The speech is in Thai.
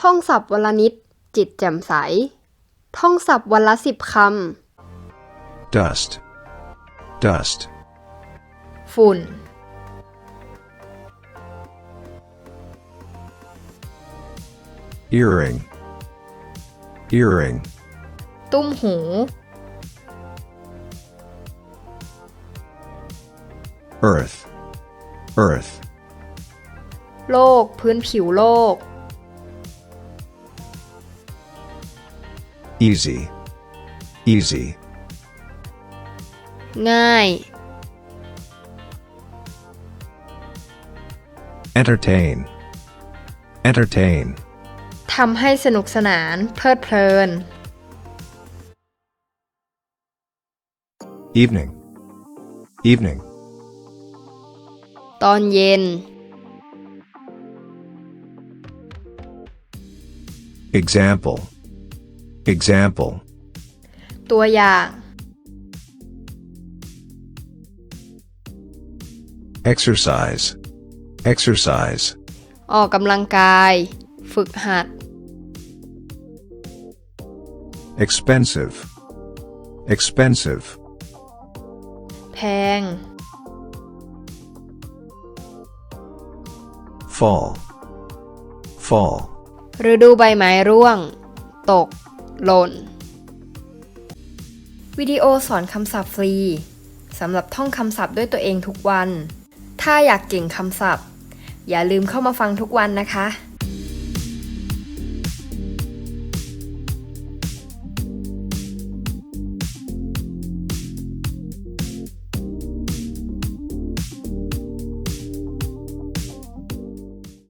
ท่องศัพท์วันละนิด จิตแจ่มใส ท่องศัพท์วันละสิบค dust, dust, ำฝุ่น earring, earring, ตุ้มหู earth, earth, โลก พื้นผิวโลก easy, easy, ง่าย entertain, entertain, ทำให้สนุกสนาน เพลิดเพลิน evening, evening, ตอนเย็น example, example, ตัวอย่าง exercise, exercise, ออกกำลังกาย ฝึกหัด expensive, expensive, แพง fall, fall, ฤดูใบไม้ร่วง ตก หล่นวิดีโอสอนคำศัพท์ฟรีสำหรับท่องคำศัพท์ด้วยตัวเองทุกวัน ถ้าอยากเก่งคำศัพท์ อย่าลืมเข้ามาฟังทุกวันนะคะ